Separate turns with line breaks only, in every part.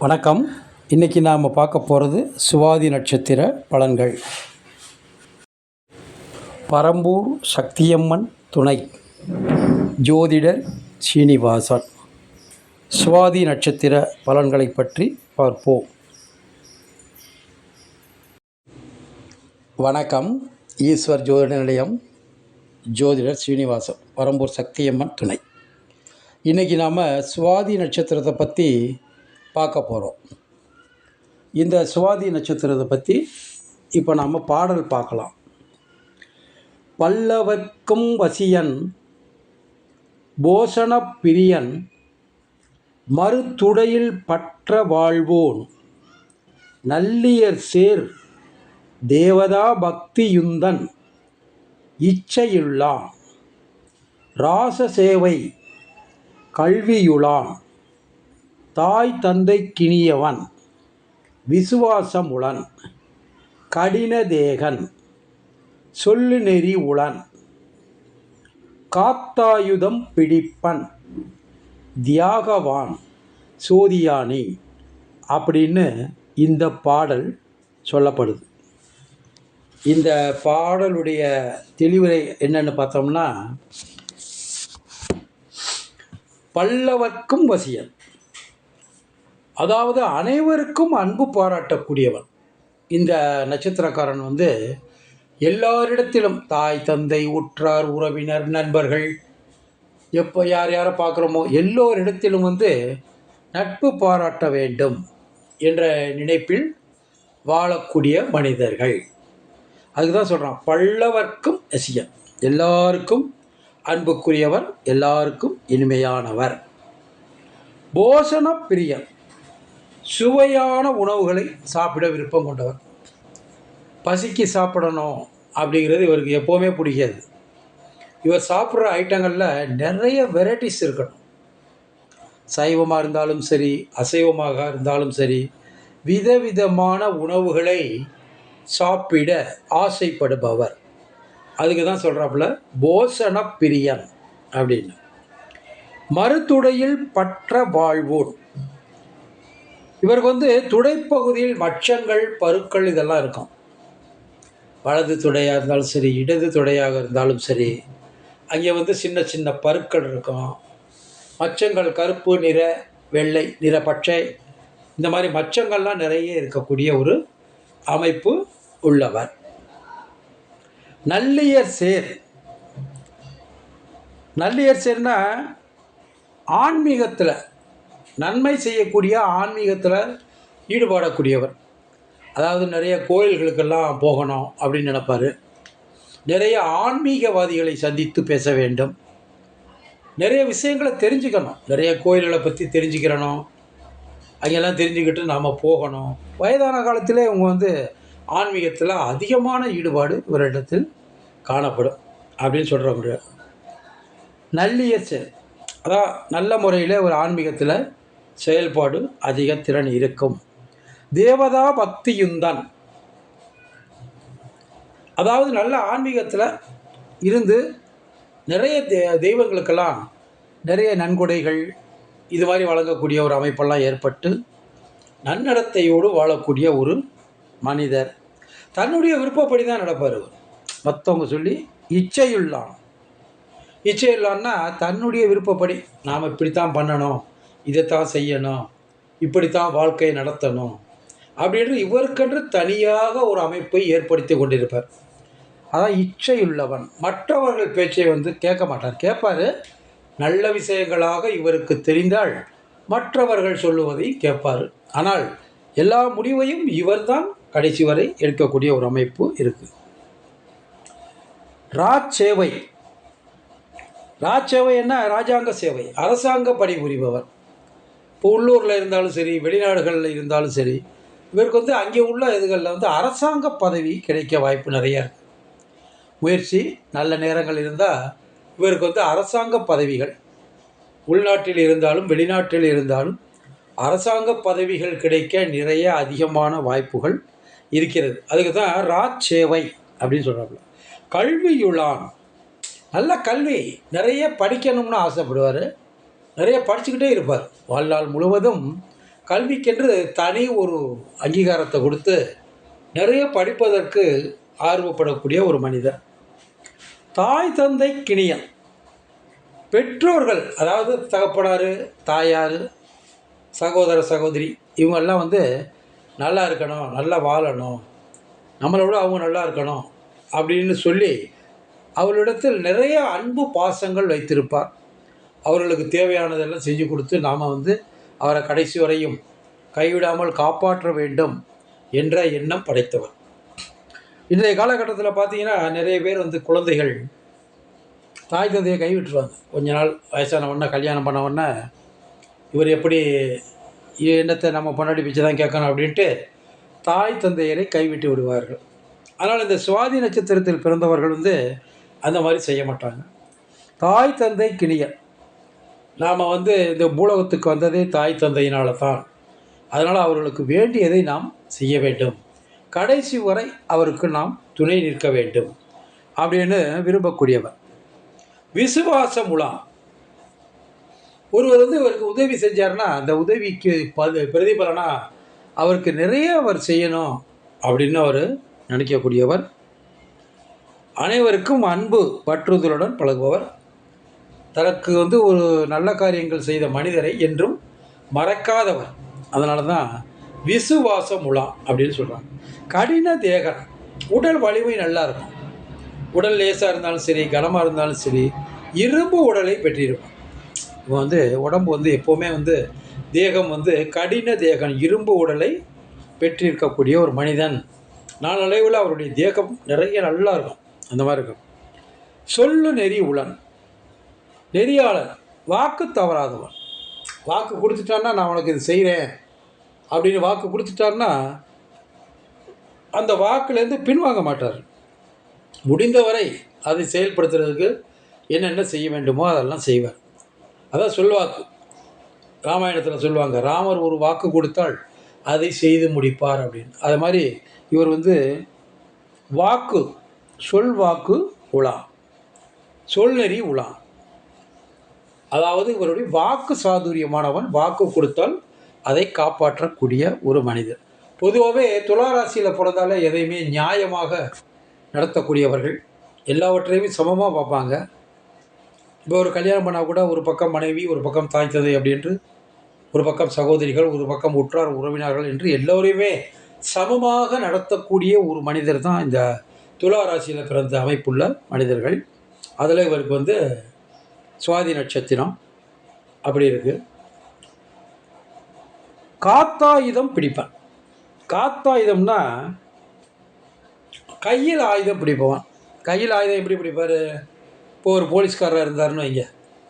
வணக்கம். இன்றைக்கி நாம் பார்க்க போகிறது சுவாதி நட்சத்திர பலன்கள். பரம்பூர் சக்தியம்மன் துணை. ஜோதிடர் சீனிவாசன். சுவாதி நட்சத்திர பலன்களை பற்றி பார்ப்போம். வணக்கம். ஈஸ்வர் ஜோதிட நிலையம் ஜோதிடர் ஸ்ரீனிவாசன் பரம்பூர் சக்தியம்மன் துணை. இன்றைக்கி நாம் சுவாதி நட்சத்திரத்தை பற்றி பார்க்க போகிறோம் இந்த சுவாதி நட்சத்திரத்தை பற்றி இப்போ நாம் பாடல் பார்க்கலாம். பல்லவர்க்கும் வசியன் போஷண பிரியன் மறுத்துடையில் பற்ற வாழ்வோன் நல்லியர் சேர் தேவதா பக்தியுந்தன் இச்சையுள்ளான் ராசசேவை கல்வியுளான் தாய் தந்தை கிணியவன் விசுவாசமுளன் கடினதேகன் சொல்லு நெறி உளன் காத்தாயுதம் பிடிப்பன் தியாகவான் சோதியானி அப்படின்னு இந்த பாடல் சொல்லப்படுது. இந்த பாடலுடைய தெளிவுரை என்னென்னு பார்த்தோம்னா பல்லவர்க்கும் வசியன். அதாவது அனைவருக்கும் அன்பு பாராட்டக்கூடியவன். இந்த நட்சத்திரக்காரன் வந்து எல்லாரிடத்திலும் தாய் தந்தை உற்றார் உறவினர் நண்பர்கள் எப்போ யார் யாரை பார்க்குறோமோ எல்லோரிடத்திலும் வந்து நட்பு பாராட்ட வேண்டும் என்ற நினைப்பில் வாழக்கூடிய மனிதர்கள். அதுக்கு தான் சொல்கிறான் பல்லவர்க்கும் எசியன் எல்லாருக்கும் அன்புக்குரியவர் எல்லாருக்கும் இனிமையானவர். போஷண பிரியன் சுவையான உணவுகளை சாப்பிட விருப்பம் கொண்டவர். பசிக்கு சாப்பிடணும் அப்படிங்கிறது இவருக்கு எப்போவுமே பிடிக்காது. இவர் சாப்பிட்ற ஐட்டங்களில் நிறைய வெரைட்டிஸ் இருக்கணும். சைவமாக இருந்தாலும் சரி அசைவமாக இருந்தாலும் சரி விதவிதமான உணவுகளை சாப்பிட ஆசைப்படுபவர். அதுக்கு தான் சொல்கிறாப்புல போசன பிரியன் அப்படின்னு. மருத்துடையில் பற்ற வாழ்வோன். இவருக்கு வந்து துடைப்பகுதியில் மச்சங்கள் பருக்கள் இதெல்லாம் இருக்கும். வலது துடையாக இருந்தாலும் சரி இடது துடையாக இருந்தாலும் சரி அங்கே வந்து சின்ன சின்ன பருக்கள் இருக்கும். மச்சங்கள் கருப்பு நிற வெள்ளை நிற பச்சை இந்த மாதிரி மச்சங்கள்லாம் நிறைய இருக்கக்கூடிய ஒரு அமைப்பு உள்ளவர். நல்லியர் சேர். நல்லியர் சேர்னா ஆன்மீகத்தில் நன்மை செய்யக்கூடிய ஆன்மீகத்தில் ஈடுபடக்கூடியவர். அதாவது நிறைய கோயில்களுக்கெல்லாம் போகணும் அப்படின்னு நினப்பார். நிறைய ஆன்மீகவாதிகளை சந்தித்து பேச வேண்டும். நிறைய விஷயங்களை தெரிஞ்சுக்கணும். நிறைய கோயில்களை பற்றி தெரிஞ்சுக்கிறணும். அங்கெல்லாம் தெரிஞ்சுக்கிட்டு நாம் போகணும். வயதான காலத்தில் இவங்க வந்து ஆன்மீகத்தில் அதிகமான ஈடுபாடு இவரிடத்தில் காணப்படும் அப்படின்னு சொல்கிற முடியாது நல்லியச்சல் அதான் நல்ல முறையில் ஒரு ஆன்மீகத்தில் செயல்பாடு அதிக திறன் இருக்கும். தேவதா பக்தியுந்தான். அதாவது நல்ல ஆன்மீகத்தில் இருந்து நிறைய தெ தெய்வங்களுக்கெல்லாம் நிறைய நன்கொடைகள் இது மாதிரி வழங்கக்கூடிய ஒரு அமைப்பெல்லாம் ஏற்பட்டு நன்னடத்தையோடு வாழக்கூடிய ஒரு மனிதர். தன்னுடைய விருப்பப்படி தான் நடப்பார் அவர். மற்றவங்க சொல்லி இச்சையுள்ளான். இச்சையுள்ளான்னா தன்னுடைய விருப்பப்படி நாம் இப்படித்தான் பண்ணணும். இதைத்தான் செய்யணும் இப்படித்தான் வாழ்க்கையை நடத்தணும் அப்படின்ற இவருக்கென்று தனியாக ஒரு அமைப்பை ஏற்படுத்தி கொண்டிருப்பார். அதான் இச்சையுள்ளவன். மற்றவர்கள் பேச்சை வந்து கேட்க மாட்டார். கேட்பார் நல்ல விஷயங்களாக இவருக்கு தெரிந்தால் மற்றவர்கள் சொல்லுவதை கேட்பார். ஆனால் எல்லா முடிவையும் இவர்தான் கடைசி வரை எடுக்கக்கூடிய ஒரு அமைப்பு இருக்குது ராஜ்சேவை. ராஜ்சேவை என்ன? ராஜாங்க சேவை. அரசாங்க பணிபுரிபவர். இப்போ உள்ளூரில் இருந்தாலும் சரி வெளிநாடுகளில் இருந்தாலும் சரி இவருக்கு வந்து அங்கே உள்ள இதுகளில் வந்து அரசாங்க பதவி கிடைக்க வாய்ப்பு நிறையா இருக்குது முயற்சி நல்ல நேரங்கள் இருந்தால் இவருக்கு வந்து அரசாங்க பதவிகள் உள்நாட்டில் இருந்தாலும் வெளிநாட்டில் இருந்தாலும் அரசாங்க பதவிகள் கிடைக்க நிறைய அதிகமான வாய்ப்புகள் இருக்கிறது. அதுக்கு தான் ராஜ் சேவை அப்படின்னு சொல்கிறாப்புல கல்வியுளான் நல்ல கல்வி நிறைய படிக்கணும்னு ஆசைப்படுவார். நிறைய படிச்சுக்கிட்டே இருப்பார். வாழ்நாள் முழுவதும் கல்விக்கென்று தனி ஒரு அங்கீகாரத்தை கொடுத்து நிறைய படிப்பதற்கு ஆர்வப்படக்கூடிய ஒரு மனிதர். தாய் தந்தை கிணியம் பெற்றோர்கள் அதாவது தகப்பனார் தாயார் சகோதர சகோதரி இவங்கெல்லாம் வந்து நல்லா இருக்கணும் நல்லா வாழணும் நம்மளை விட அவங்க நல்லா இருக்கணும் அப்படின்னு சொல்லி அவளிடத்தில் நிறைய அன்பு பாசங்கள் வைத்திருப்பார். அவர்களுக்கு தேவையானதெல்லாம் செஞ்சு கொடுத்து நாம் வந்து அவரை கடைசி வரையும் கைவிடாமல் காப்பாற்ற வேண்டும் என்ற எண்ணம் படைத்தவர். இன்றைய காலகட்டத்தில் பார்த்தீங்கன்னா நிறைய பேர் வந்து குழந்தைகள் தாய் தந்தையை கைவிட்டுருவாங்க. கொஞ்ச நாள் வயசான உடனே கல்யாணம் பண்ண உடனே இவர் எப்படி எண்ணத்தை நம்ம பொன்னாடி பிச்சு தான் கேட்கணும் அப்படின்ட்டு தாய் தந்தையரை கைவிட்டு விடுவார்கள். அதனால் இந்த சுவாதி நட்சத்திரத்தில் பிறந்தவர்கள் வந்து அந்த மாதிரி செய்ய மாட்டாங்க. தாய் தந்தை கிணியர் நாம் வந்து இந்த பூலோகத்துக்கு வந்ததே தாய் தந்தையினால் தான் அதனால் அவர்களுக்கு வேண்டியதை நாம் செய்ய வேண்டும். கடைசி வரை அவருக்கு நாம் துணை நிற்க வேண்டும். அப்படின்னு விரும்பக்கூடியவர். விசுவாச முலாம் ஒருவர் வந்து இவருக்கு உதவி செஞ்சார்னா அந்த உதவிக்கு பது பிரதிபலனா அவருக்கு நிறைய அவர் செய்யணும் அப்படின்னு அவர் நினைக்கக்கூடியவர். அனைவருக்கும் அன்பு பற்றுதலுடன் பழகுபவர். தனக்கு வந்து ஒரு நல்ல காரியங்கள் செய்த மனிதரை என்றும் மறக்காதவர். அதனால தான் விசுவாச முலாம் அப்படின்னு சொல்கிறாங்க கடின தேகன் உடல் வலிமை நல்லா இருக்கும். உடல் லேசாக இருந்தாலும் சரி கனமாக இருந்தாலும் சரி இரும்பு உடலை பெற்றிருப்பான். இவன் வந்து உடம்பு வந்து எப்போவுமே வந்து தேகம் வந்து கடின தேகம் இரும்பு உடலை பெற்றிருக்கக்கூடிய ஒரு மனிதன். நாளடைவில் அவருடைய தேகம் நிறைய நல்லா இருக்கும். அந்த மாதிரி இருக்கும். சொல்லு நெறி உளன். நெறியாளர் வாக்கு தவறாதவன். வாக்கு கொடுத்துட்டான்னா நான் உனக்கு இது செய்கிறேன் அப்படின்னு வாக்கு கொடுத்துட்டாருன்னா அந்த வாக்குலேருந்து பின்வாங்க மாட்டார். முடிந்தவரை அதை செயல்படுத்துறதுக்கு என்னென்ன செய்ய வேண்டுமோ அதெல்லாம் செய்வார். அதான் சொல்வாக்கு. ராமாயணத்தில் சொல்லுவாங்க ராமர் ஒரு வாக்கு கொடுத்தால் அதை செய்து முடிப்பார் அப்படின்னு. அது மாதிரி இவர் வந்து வாக்கு சொல் வாக்கு உலா சொல்நெறி உலா. அதாவது இவருடைய வாக்கு சாதுரியமானவன் வாக்கு கொடுத்தால் அதை காப்பாற்றக்கூடிய ஒரு மனிதர். பொதுவாகவே துளாராசியில் பிறந்தாலே எதையுமே நியாயமாக நடத்தக்கூடியவர்கள் எல்லாவற்றையுமே சமமாக பார்ப்பாங்க. இப்போ ஒரு கல்யாணம் பண்ணால் கூட ஒரு பக்கம் மனைவி ஒரு பக்கம் தாய் தந்தை அப்படின்ட்டு ஒரு பக்கம் சகோதரிகள் ஒரு பக்கம் உற்றார் உறவினர்கள் என்று எல்லோரையுமே சமமாக நடத்தக்கூடிய ஒரு மனிதர் தான் இந்த துலா ராசியில் பிறந்த அமைப்புள்ள மனிதர்கள். அதில் இவருக்கு வந்து சுவாதி நட்சத்திரம். அப்படி இருக்குது காத்தாயுதம் பிடிப்பேன். காத்தாயுதம்னா கையில் ஆயுதம் பிடிப்பவன். கையில் ஆயுதம் எப்படி பிடிப்பார்? இப்போ ஒரு போலீஸ்காரராக இருந்தாருன்னு வைங்க.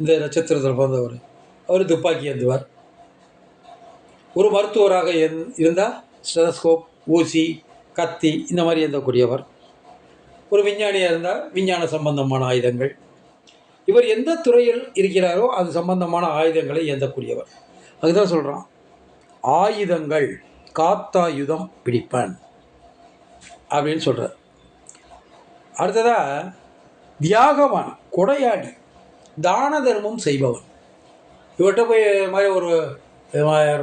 இந்த நட்சத்திரத்தில் பிறந்தவர். அவர் துப்பாக்கி ஏந்துவார். ஒரு மருத்துவராக இருந்தால் ஸ்டெதஸ்கோப் ஊசி கத்தி இந்த மாதிரி ஏந்தக்கூடியவர். ஒரு விஞ்ஞானியாக இருந்தால் விஞ்ஞான சம்பந்தமான ஆயுதங்கள். இவர் எந்த துறையில் இருக்கிறாரோ அது சம்பந்தமான ஆயுதங்களை ஏந்தக்கூடியவர் அதுதான் சொல்கிறான் ஆயுதங்கள் காத்தாயுதம் பிடிப்பன் அப்படின்னு சொல்கிறார் அடுத்ததாக தியாகவான் கொடையாடி தான தர்மம் செய்பவன். இவர்கிட்ட போய் மாதிரி ஒரு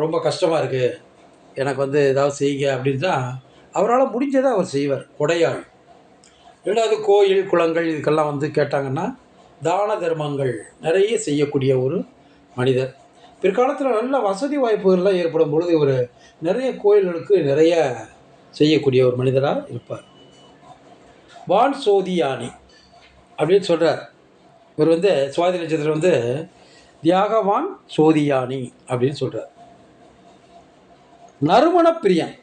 ரொம்ப கஷ்டமாக இருக்குது எனக்கு வந்து ஏதாவது செய்யுங்க அப்படின்னா அவரால் முடிஞ்சதை அவர் செய்வார். கொடையாள் ரெண்டாவது கோயில் குளங்கள் இதுக்கெல்லாம் வந்து கேட்டாங்கன்னா தான தர்மங்கள் நிறைய செய்யக்கூடிய ஒரு மனிதர். பிற்காலத்தில் நல்ல வசதி வாய்ப்புகள்லாம் ஏற்படும் பொழுது இவர் நிறைய கோயில்களுக்கு நிறைய செய்யக்கூடிய ஒரு மனிதராக இருப்பார். வான் சோதியானி அப்படின்னு சொல்கிறார் இவர் வந்து சுவாதி நட்சத்திரம் வந்து தியாகவான் சோதியானி அப்படின்னு சொல்கிறார் நறுமண பிரியன்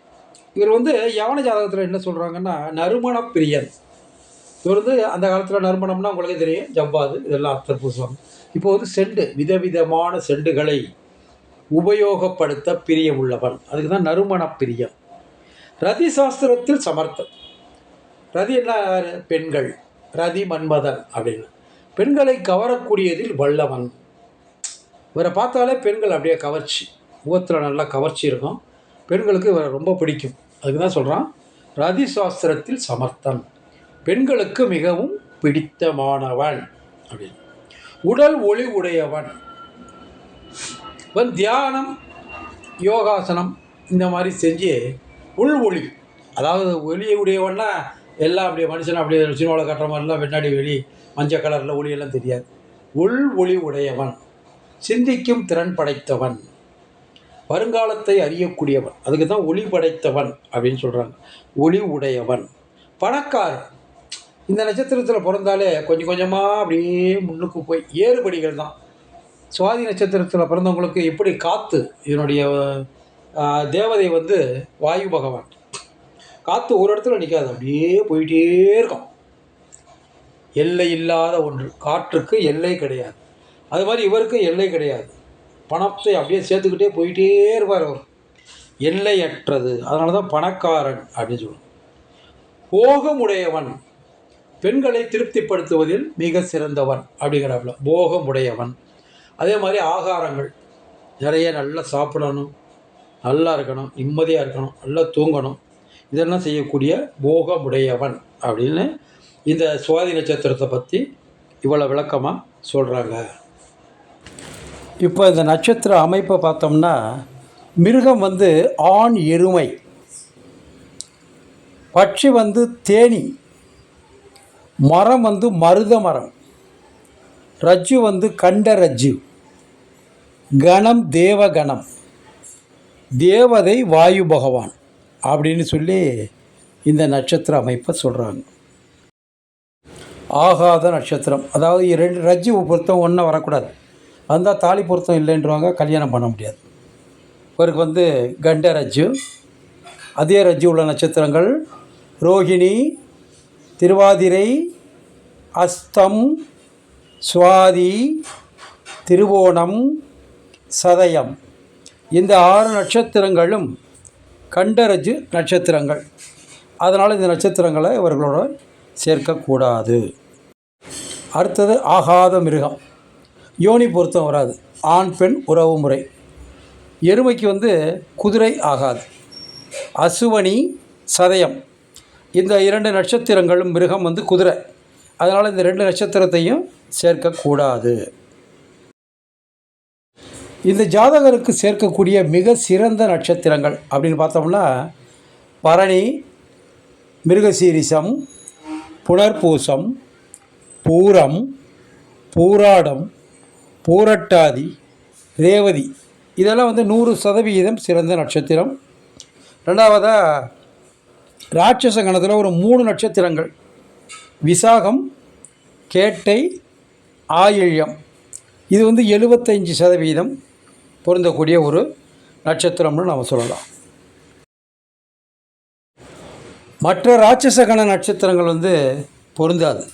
இவர் வந்து யவன ஜாதகத்தில் என்ன சொல்கிறாங்கன்னா நறுமண பிரியன் இவர் வந்து அந்த காலத்தில் நறுமணம்னா உங்களுக்கே தெரியும். ஜவ்வாது இதெல்லாம் அர்த்தம் பூசுவாங்க இப்போ வந்து செண்டு விதவிதமான செண்டுகளை உபயோகப்படுத்த பிரியம் உள்ளவன். அதுக்கு தான் நறுமண பிரியம். ரதி சாஸ்திரத்தில் சமர்த்தம். ரதி என்ன யாரு? பெண்கள்? ரதி மன்மதன் அப்படின்னு. பெண்களை கவரக்கூடியதில் வல்லவன். இவரை பார்த்தாலே பெண்கள் அப்படியே கவர்ச்சி. முகத்தில் நல்லா கவர்ச்சி இருக்கும். பெண்களுக்கு இவரை ரொம்ப பிடிக்கும். அதுக்கு தான் சொல்கிறான் ரதி சாஸ்திரத்தில் சமர்த்தன் பெண்களுக்கு மிகவும் பிடித்தமானவன் அப்படின்னு. உடல் ஒளி உடையவன். தியானம் யோகாசனம் இந்த மாதிரி செஞ்சு உள் ஒளி அதாவது ஒளியை உடையவன்னா எல்லாம் அப்படியே மனுஷன் அப்படியே சினிமாவில் கட்டுற மாதிரிலாம் பின்னாடி வெளி மஞ்சள் கலரில் ஒளியெல்லாம் தெரியாது. உள் ஒளி உடையவன். சிந்திக்கும் திறன் படைத்தவன். வருங்காலத்தை அறியக்கூடியவன். அதுக்கு தான் ஒளி படைத்தவன் அப்படின்னு சொல்கிறாங்க ஒளி உடையவன். பணக்காரன். இந்த நட்சத்திரத்தில் பிறந்தாலே கொஞ்சம் கொஞ்சமாக அப்படியே முன்னுக்கு போய் ஏறுபடிகள் தான். சுவாதி நட்சத்திரத்தில் பிறந்தவங்களுக்கு எப்படி காற்று இதனுடைய தேவதை வந்து வாயு பகவான். காற்று ஒரு இடத்துல நிற்காது அப்படியே போயிட்டே இருக்கும். எல்லை இல்லாத ஒன்று. காற்றுக்கு எல்லை கிடையாது. அது மாதிரி இவருக்கு எல்லை கிடையாது. பணத்தை அப்படியே சேர்த்துக்கிட்டே போயிட்டே இருப்பார் அவர். எல்லையற்றது. அதனால தான் பணக்காரன் அப்படின்னு சொல்லுவோம் போகமுடையவன். பெண்களை திருப்திப்படுத்துவதில் மிக சிறந்தவன் அப்படிங்கிறாப்புல. போகமுடையவன். அதே மாதிரி ஆகாரங்கள். நிறைய நல்லா சாப்பிடணும். நல்லா இருக்கணும். நிம்மதியாக இருக்கணும். நல்லா தூங்கணும். இதெல்லாம் செய்யக்கூடிய போகமுடையவன் அப்படின்னு இந்த சுவாதி நட்சத்திரத்தை பற்றி இவ்வளோ விளக்கமாக சொல்கிறாங்க இப்போ இந்த நட்சத்திர அமைப்பை பார்த்தோம்னா மிருகம் வந்து ஆண் எருமை. பட்சி வந்து தேனி. மரம் வந்து மருத மரம். ரஜ்ஜு வந்து கண்ட ரஜ்ஜு. கணம் தேவகணம் தேவதை வாயு பகவான் அப்படின்னு சொல்லி இந்த நட்சத்திர அமைப்பை சொல்கிறாங்க ஆகாத நட்சத்திரம். அதாவது ரெண்டு ரஜ்ஜு பொருத்தம் ஒன்றா வரக்கூடாது. வந்தால் தாலி பொருத்தம் இல்லைன்றவங்க கல்யாணம் பண்ண முடியாது. இவருக்கு வந்து கண்ட ரஜ்ஜு. அதே ரஜ்ஜு உள்ள நட்சத்திரங்கள் ரோகிணி திருவாதிரை அஸ்தம் சுவாதி திருவோணம் சதயம். இந்த ஆறு நட்சத்திரங்களும் கண்டரஜு நட்சத்திரங்கள். அதனால் இந்த நட்சத்திரங்களை இவர்களோட சேர்க்கக்கூடாது. அடுத்தது ஆகாத மிருகம். யோனி பொருத்தம் வராது. ஆண் பெண் உறவு முறை. எருமைக்கு வந்து குதிரை ஆகாது. அசுவனி சதயம். இந்த இரண்டு நட்சத்திரங்களும் மிருகம் வந்து குதிரை. அதனால் இந்த ரெண்டு நட்சத்திரத்தையும் சேர்க்கக்கூடாது. இந்த ஜாதகருக்கு சேர்க்கக்கூடிய மிக சிறந்த நட்சத்திரங்கள் அப்படின்னு பார்த்தோம்னா பரணி மிருகசீரிசம் புனர்பூசம் பூரம் பூராடம் பூரட்டாதி ரேவதி. இதெல்லாம் வந்து நூறு சதவிகிதம் சிறந்த நட்சத்திரம். ரெண்டாவதாக ராட்சச கணத்தில் ஒரு மூணு நட்சத்திரங்கள். விசாகம் கேட்டை ஆயில்யம். இது வந்து எழுபத்தஞ்சு சதவீதம் பொருந்தக்கூடிய ஒரு நட்சத்திரம்னு நம்ம சொல்லலாம். மற்ற ராட்சச கண நட்சத்திரங்கள் வந்து பொருந்தாது.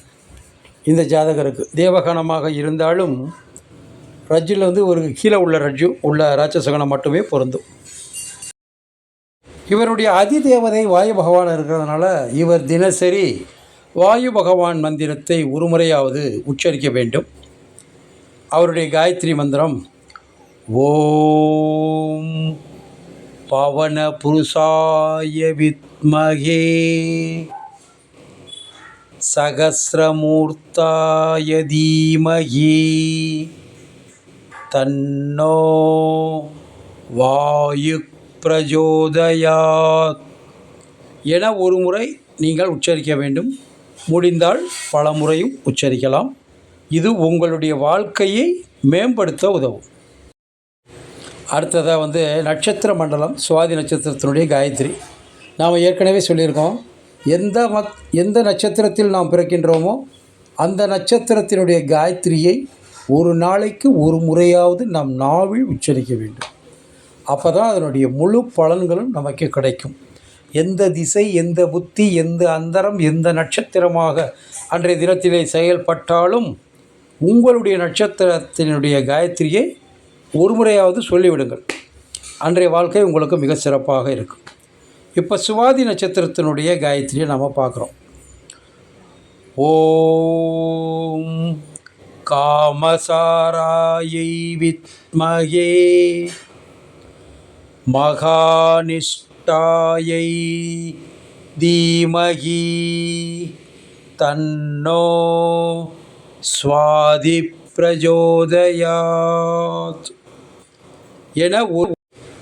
இந்த ஜாதகருக்கு. தேவகணமாக இருந்தாலும் ரஜ்ஜில் வந்து ஒரு கீழே உள்ள ரஜ்ஜு உள்ள ராட்சசகணம் மட்டுமே பொருந்தும். இவருடைய அதிதேவதை வாயு பகவான் இருக்கிறதுனால இவர் தினசரி வாயு பகவான் மந்திரத்தை ஒரு முறையாவது உச்சரிக்க வேண்டும். அவருடைய காயத்ரி மந்திரம் ஓம் பவன புருஷாய வித்மகே சகசிரமூர்த்தாய தீமகி தன்னோ வாயு பிரஜோதயாத். என ஒரு முறை நீங்கள் உச்சரிக்க வேண்டும். முடிந்தால் பல முறையும் உச்சரிக்கலாம். இது உங்களுடைய வாழ்க்கையை மேம்படுத்த உதவும். அடுத்ததாக வந்து நட்சத்திர மண்டலம் சுவாதி நட்சத்திரத்தினுடைய காயத்ரி. நாம் ஏற்கனவே சொல்லியிருக்கோம். எந்த மத் எந்த நட்சத்திரத்தில் நாம் பிறக்கின்றோமோ அந்த நட்சத்திரத்தினுடைய காயத்ரியை ஒரு நாளைக்கு ஒரு முறையாவது நம் நாவில் உச்சரிக்க வேண்டும். அப்போ தான் அதனுடைய முழு பலன்களும் நமக்கு கிடைக்கும். எந்த திசை எந்த புத்தி எந்த அந்தரம் எந்த நட்சத்திரமாக அன்றைய தினத்திலே செயல்பட்டாலும் உங்களுடைய நட்சத்திரத்தினுடைய காயத்ரியை ஒரு முறையாவது சொல்லிவிடுங்கள். அன்றைய வாழ்க்கை உங்களுக்கு மிக சிறப்பாக இருக்கும். இப்போ சுவாதி நட்சத்திரத்தினுடைய காயத்ரியை நாம் பார்க்குறோம். ஓம் காமசாராயை வித்மகே. மகானிஷ்டாயை தீமகி தன்னோ சுவாதி பிரஜோதயாத் என ஒரு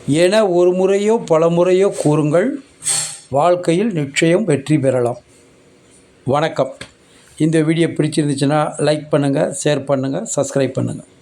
என ஒரு முறையோ பல முறையோ கூறுங்கள் வாழ்க்கையில் நிச்சயம் வெற்றி பெறலாம். வணக்கம். இந்த வீடியோ பிடிச்சிருந்துச்சுன்னா லைக் பண்ணுங்கள் ஷேர் பண்ணுங்கள் சப்ஸ்கிரைப் பண்ணுங்கள்